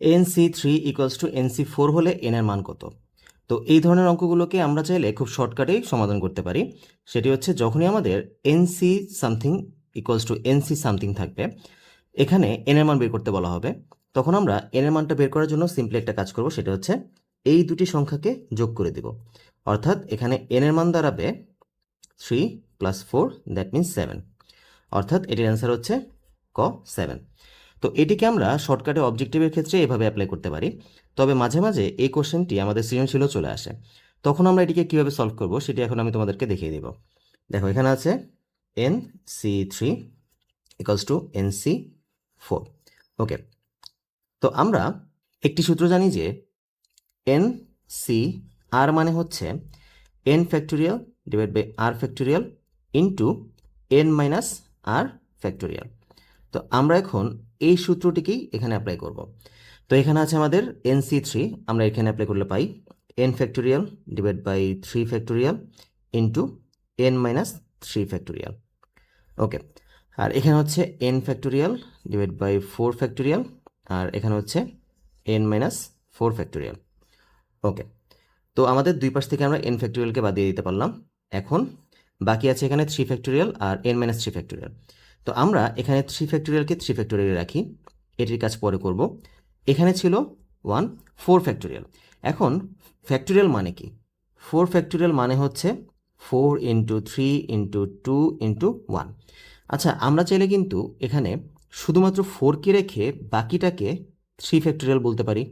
N C three equals to N C four হলে N এর মান কত? তো এই ধরনের অঙ্কগুলোকে আমরা চাইলে খুব শর্টকাটেই সমাধান করতে পারি। সেটি হচ্ছে যখনই আমাদের N C something equals to N C something থাকবে, এখানে এন এর মান বের করতে বলা হবে। তখন আমরা এন এর মানটা বের করার জন্য সিম্পলি একটা কাজ করব, সেটা হচ্ছে এই দুটি সংখ্যাকে যোগ করে দিব। অর্থাৎ এখানে এন এর মান দাঁড়াবে three plus four that means seven অর্থাৎ এটির অ্যান্সার হচ্ছে ক সেভেন তো এটিকে আমরা শর্টকাটে অবজেক্টিভের ক্ষেত্রে এভাবে অ্যাপ্লাই করতে পারি। তবে মাঝে মাঝে এই কোশ্চেনটি আমাদের সৃজনশীলও চলে আসে। তখন আমরা এটিকে কীভাবে সলভ করব সেটি এখন আমি তোমাদেরকে দেখিয়ে দেব। দেখো, এখানে আছে N C three equals to N C four okay তো আমরা একটি সূত্র জানি যে এন সি আর মানে হচ্ছে N factorial divide by R factorial into N minus R factorial তো আমরা এখন এই সূত্রটিকেই এখানে অ্যাপ্লাই করব। তো এখানে আছে আমাদের এন সি থ্রি আমরা এখানে অ্যাপ্লাই করলে পাই N factorial divide by three factorial into N minus three factorial okay আর এখানে হচ্ছে N factorial divide by four factorial আর এখানে হচ্ছে N minus four factorial okay তো আমাদের দুই পাশ থেকে আমরা এন ফ্যাক্টোরিয়ালকে বাদ দিয়ে দিতে পারলাম। এখন বাকি আছে এখানে থ্রি ফ্যাক্টোরিয়াল আর এন মাইনাস থ্রি ফ্যাক্টোরিয়াল তো আমরা এখানে থ্রি ফ্যাক্টোরিয়ালকে থ্রি ফ্যাক্টোরিয়ালে রাখি। এটির কাজ পরে করব। এখানে ছিল ওয়ান ফোর ফ্যাক্টোরিয়াল এখন ফ্যাক্টোরিয়াল মানে কি? ফোর ফ্যাক্টোরিয়াল মানে হচ্ছে four into three into two into one আচ্ছা আমরা চাইলে কিন্তু এখানে শুধুমাত্র ফোরকে রেখে বাকিটাকে থ্রি ফ্যাক্টোরিয়াল বলতে পারি।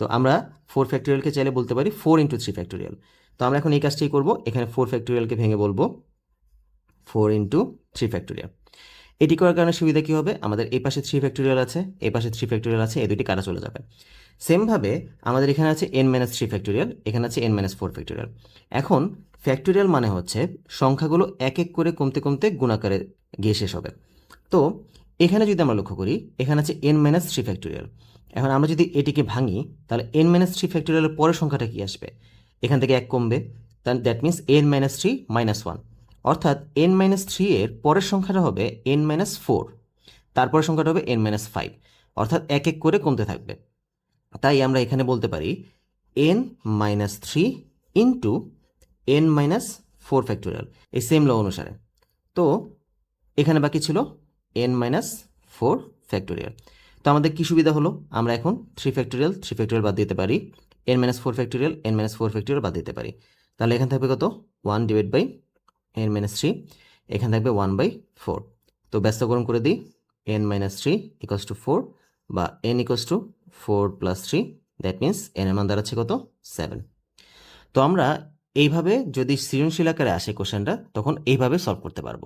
তো আমরা ফোর ফ্যাক্টোরিয়ালকে চাইলে বলতে পারি ফোর ইন্টু থ্রি ফ্যাক্টোরিয়াল তো আমরা এখন এই কাজটাই করব। এখানে ফোর ফ্যাক্টোরিয়ালকে ভেঙে বলব। ফোর ইন্টু থ্রি ফ্যাক্টোরিয়াল এটি করার কারণে সুবিধা কী হবে? আমাদের এই পাশে থ্রি ফ্যাক্টোরিয়াল আছে, এই পাশে থ্রি ফ্যাক্টোরিয়াল আছে, এই দুটি কাটা চলে যাবে। সেমভাবে আমাদের এখানে আছে এন মাইনাস থ্রি ফ্যাক্টোরিয়াল এখানে আছে এন মাইনাস ফোর ফ্যাক্টোরিয়াল এখন ফ্যাক্টোরিয়াল মানে হচ্ছে সংখ্যাগুলো এক এক করে কমতে কমতে গুণাকারে গিয়ে শেষ হবে। তো এখানে যদি আমরা লক্ষ্য করি, এখানে আছে এন মাইনাস থ্রি ফ্যাক্টোরিয়াল এখন আমরা যদি এটিকে ভাঙি, তাহলে এন মাইনাস থ্রি ফ্যাক্টোরিয়ালের পরের সংখ্যাটা কি আসবে? এখান থেকে এক কমবে। That means N minus three minus one অর্থাৎ এন মাইনাস থ্রি এর পরের সংখ্যাটা হবে এন মাইনাস ফোর তারপরের সংখ্যাটা হবে এন মাইনাস ফাইভ অর্থাৎ এক এক করে কমতে থাকবে। তাই আমরা এখানে বলতে পারি N minus three into N minus four factorial এই সেম ল অনুসারে। তো এখানে বাকি ছিল এন মাইনাস ফোর ফ্যাক্টোরিয়াল তো আমাদের কী সুবিধা হলো? আমরা এখন থ্রি ফ্যাক্টোরিয়াল থ্রি ফ্যাক্টোরিয়াল বাদ দিতে পারি। N minus four factorial N minus four factorial বাদ দিতে পারি। তাহলে এখান থাকবে কত? One divide by N minus three এখানে থাকবে ওয়ান বাই ফোর তো ব্যস্তকরণ করে দিই N minus three equals to four বা N equals to four plus three that means N এর মান দাঁড়াচ্ছে কত? সেভেন তো আমরা এইভাবে যদি সৃজনশীল আকারে আসে কোশ্চেনটা তখন এইভাবে সলভ করতে পারব।